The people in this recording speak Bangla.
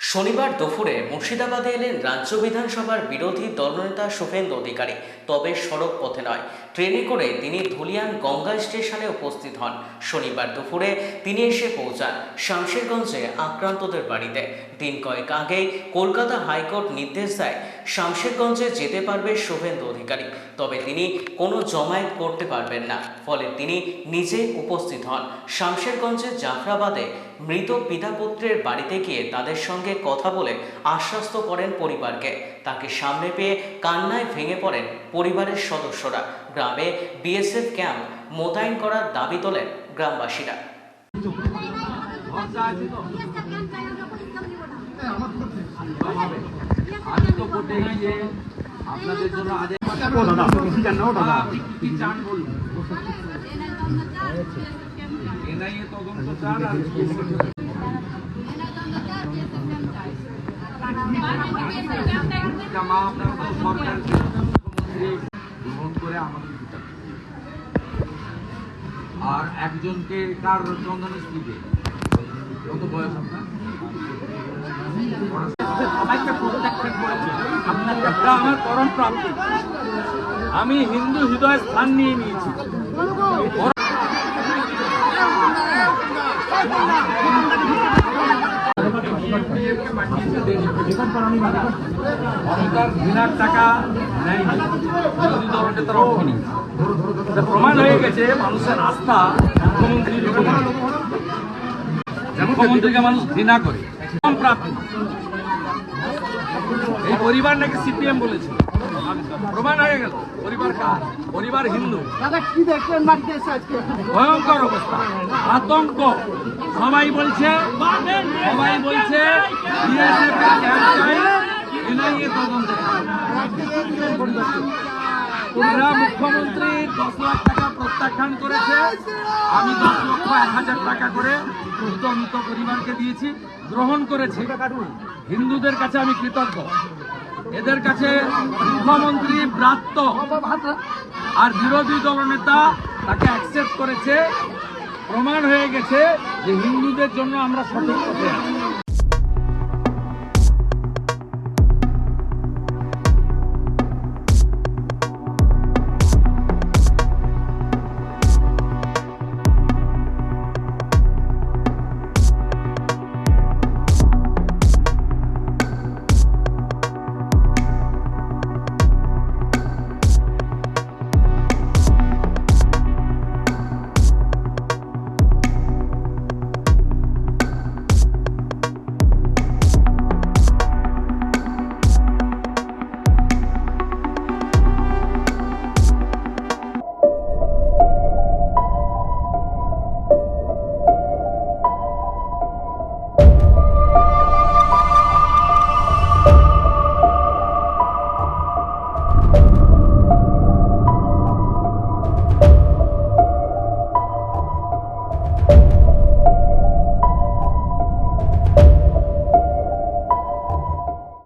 শনিবার দুপুরে মুর্শিদাবাদে এলেন রাজ্য বিধানসভার বিরোধী দলনেতা শুভেন্দু অধিকারী। তবে সড়ক পথে নয়। ট্রেনে করে তিনি ধুলিয়ান গঙ্গা স্টেশনে উপস্থিত হন। শনিবার দুপুরে তিনি এসে পৌঁছান শামশেরগঞ্জে আক্রান্তদের বাড়িতে। দিন কয়েক আগেই কলকাতা হাইকোর্ট নির্দেশ দেয় শামশেরগঞ্জে যেতে পারবে শুভেন্দু অধিকারী। তবে তিনি কোনো জমায়েত করতে পারবেন না। ফলে তিনি নিজে উপস্থিত হন। শামশেরগঞ্জের জাফরাবাদে মৃত পিতাপুত্রের বাড়িতে গিয়ে তাদের সঙ্গে কথা বলে আশ্বস্ত করেন পরিবারকে। তাকে সামনে পেয়ে কান্নায় ভেঙে পড়েন পরিবারের সদস্যরা। গ্রামে বিএসএফ ক্যাম্প মোতায়েন করার দাবি তোলেন গ্রামবাসীরা। এনআইএ তদন্ত চান আর আপনার। আর একজনকে কার চন্দন স্ত্রীকে? কত বয়স আপনার? সবাইকে প্রত্যাখ্যান করেছে। আমার পরম প্রাপ্তি। আমি হিন্দু হৃদয় স্থান নিয়ে নিয়েছি। টাকা নেয়নি। বিরোধী দল নেতার অর্থ নেই। প্রমাণ হয়ে গেছে মানুষের আস্থা মুখ্যমন্ত্রীর উপরে মুখ্যমন্ত্রীকে মানুষ ঘৃণা করে প্রাপ্তি। এই পরিবার নাকি সিপিএম বলেছে। প্রমাণ হয়ে গেল। পরিবার কার পরিবার হিন্দু। দাদা কি দেখলেন মাটিতে আজকে? ভয়ঙ্কর অবস্থা। আতঙ্ক। সবাই বলছে সবাই বলছে। ওরা মুখ্যমন্ত্রী দশ লাখ টাকা প্রত্যাখ্যান করেছে। আমি দশ লক্ষ এক হাজার টাকা করে মৃত মৃত পরিবারকে দিয়েছি গ্রহণ করেছে। হিন্দুদের কাছে আমি কৃতজ্ঞ। এদের কাছে মুখ্যমন্ত্রী ব্রাত্য আর বিরোধী দলনেতা তাকে অ্যাকসেপ্ট করেছে প্রমাণ হয়ে গেছে যে হিন্দুদের জন্য আমরা সঠিক পথে আছি।